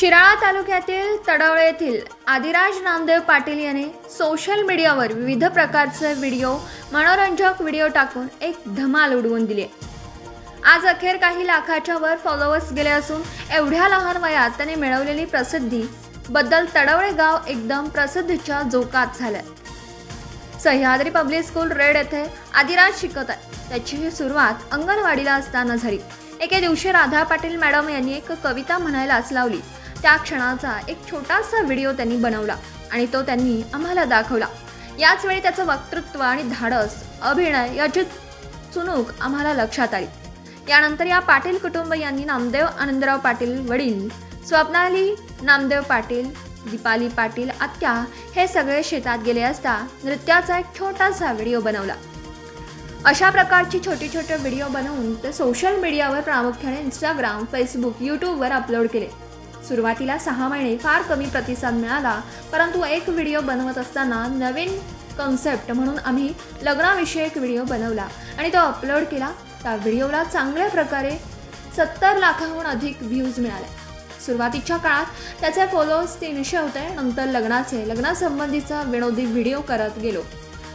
शिराळा तालुक्यातील तडवळे येथील आदिराज नामदेव पाटील यांनी सोशल मीडियावर विविध प्रकारचे व्हिडिओ मनोरंजक व्हिडिओ टाकून एक धमाल उडवून दिली. आज अखेर काही लाखाच्या वर फॉलोअर्स गेले असून एवढ्या लहान वयात त्याने मिळवलेली प्रसिद्धी बद्दल तडवळे गाव एकदम प्रसिद्धीच्या जोकात झालं सह्याद्री पब्लिक स्कूल रेड येथे आदिराज शिकत आहे. त्याची ही सुरुवात अंगणवाडीला असताना झाली. एके दिवशी राधा पाटील मॅडम यांनी एक कविता म्हणायलाच लावली. त्या क्षणाचा एक छोटासा व्हिडिओ त्यांनी बनवला आणि तो त्यांनी आम्हाला दाखवला. याच वेळी त्याचं वक्तृत्व आणि धाडस अभिनय याची चुणूक आम्हाला लक्षात आली. यानंतर या पाटील कुटुंब यांनी नामदेव आनंदराव पाटील वडील स्वप्नाली नामदेव पाटील दीपाली पाटील आत्या हे सगळे शेतात गेले असता नृत्याचा एक छोटासा व्हिडिओ बनवला. अशा प्रकारची छोटी छोटे व्हिडिओ बनवून ते सोशल मीडियावर प्रामुख्याने इंस्टाग्राम फेसबुक यूट्यूबवर अपलोड केले. सुरुवातीला सहा महिने फार कमी प्रतिसाद मिळाला परंतु एक व्हिडिओ बनवत असताना नवीन कन्सेप्ट म्हणून आम्ही लग्नाविषयक व्हिडिओ बनवला आणि तो अपलोड केला. त्या व्हिडिओला चांगल्या प्रकारे सत्तर लाखाहून अधिक व्ह्यूज मिळाले. सुरुवातीच्या काळात त्याचे फॉलोअर्स तीनशे होते नंतर लग्नाचे लग्नासंबंधीचा विनोदी व्हिडिओ करत गेलो.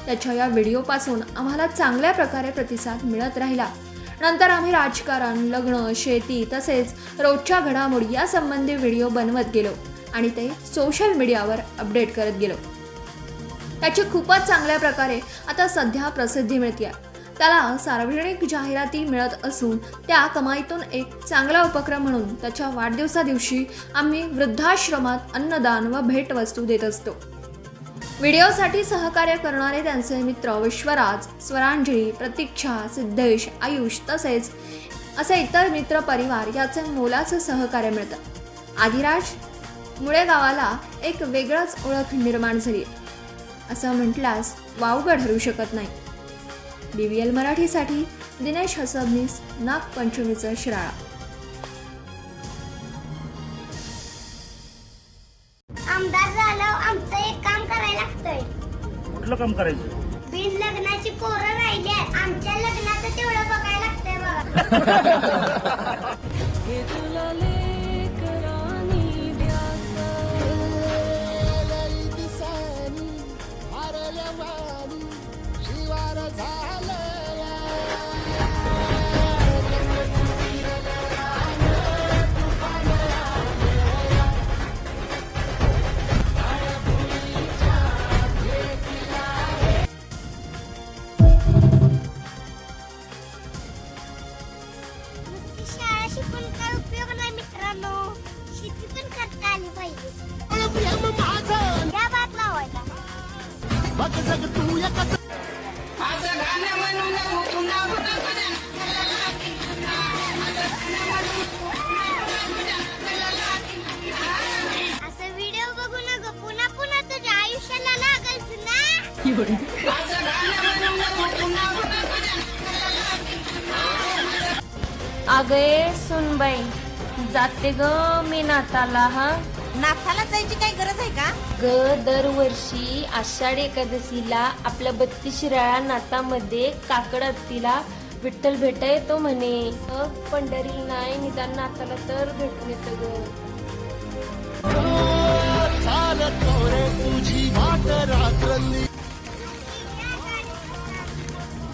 त्याच्या या व्हिडिओपासून आम्हाला चांगल्या प्रकारे प्रतिसाद मिळत राहिला. नंतर आम्ही राजकारण लग्न शेती तसेच रोजच्या घडामोडी यासंबंधी व्हिडिओ बनवत गेलो आणि ते सोशल मीडियावर अपडेट करत गेलो. त्याची खूपच चांगल्या प्रकारे आता सध्या प्रसिद्धी मिळते त्याला सार्वजनिक जाहिराती मिळत असून त्या कमाईतून एक चांगला उपक्रम म्हणून त्याच्या वाढदिवसादिवशी आम्ही वृद्धाश्रमात अन्नदान व भेटवस्तू देत असतो. व्हिडिओसाठी सहकार्य करणारे त्यांचे मित्र विश्वराज स्वरांजली प्रतीक्षा सिद्धेश आयुष तसेच असे इतर मित्र परिवार याचे मोलाचं सहकार्य मिळतं. आदिराज मुळे गावाला एक वेगळंच ओळख निर्माण झाली. असं म्हटल्यास वावगं ठरू शकत नाही. बी व्ही एल मराठीसाठी दिनेश हसबनीस नागपंचमीचं शिराळा. कुठलं काम करायचं? बिन लग्नाची पोरं राहिली आमच्या लग्नाचं तेवढं बघायला लागतंय बघा. नुसती अगे सुनबाई जाते ग मी नाताला हा? नाथाला जायची काही गरज आहे का? ग दरवर्षी आषाढी एकादशीला आपल्या बत्तीस शिराळा नातामध्ये काकड आत्तीला विठ्ठल भेटा येतो म्हणे. अ, पंढरी नाही निदान नाताला तर भेटून येतं ग.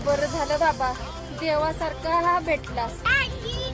बरं झालं बाबा देवासारखा हा भेटलास. आजी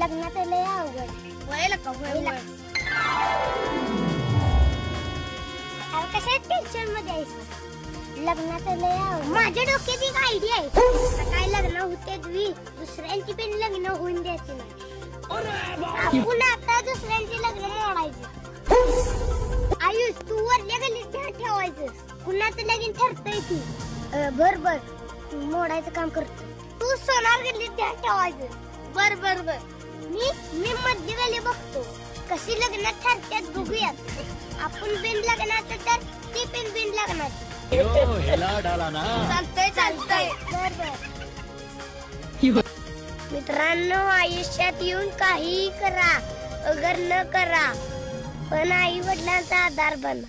लग्नात लय अवघड. व्हायला का व्हायला अरे कशा टेन्शनमध्ये आहेस? लग्नात लय अवघड. माझ्या डोक्यात एक आयडिया आहे. काय लग्न होते दुसऱ्यांची पण लग्न होऊन द्यायची नाही. आपण आता दुसऱ्यांची लग्न मोडायची आयुष तू ध्यान ठेवायचं. कुणाचं लगीन ठरतंय ती. बर बर मोडायचं काम करतो तू सोनार गल्लीत ध्यान ठेवायचं. बर बर बर मी मी मध्य गल्ली बघतो. कशी लग्न ठरतात बघूयात. आपण बिन लग्नाचं तर ती पण बिन लग्नाची. चालतंय चालतंय. बर बर मित्रांनो आयुष्यात येऊन काही करा. अगर न करा. पण आई वडिलांचा आधार बना.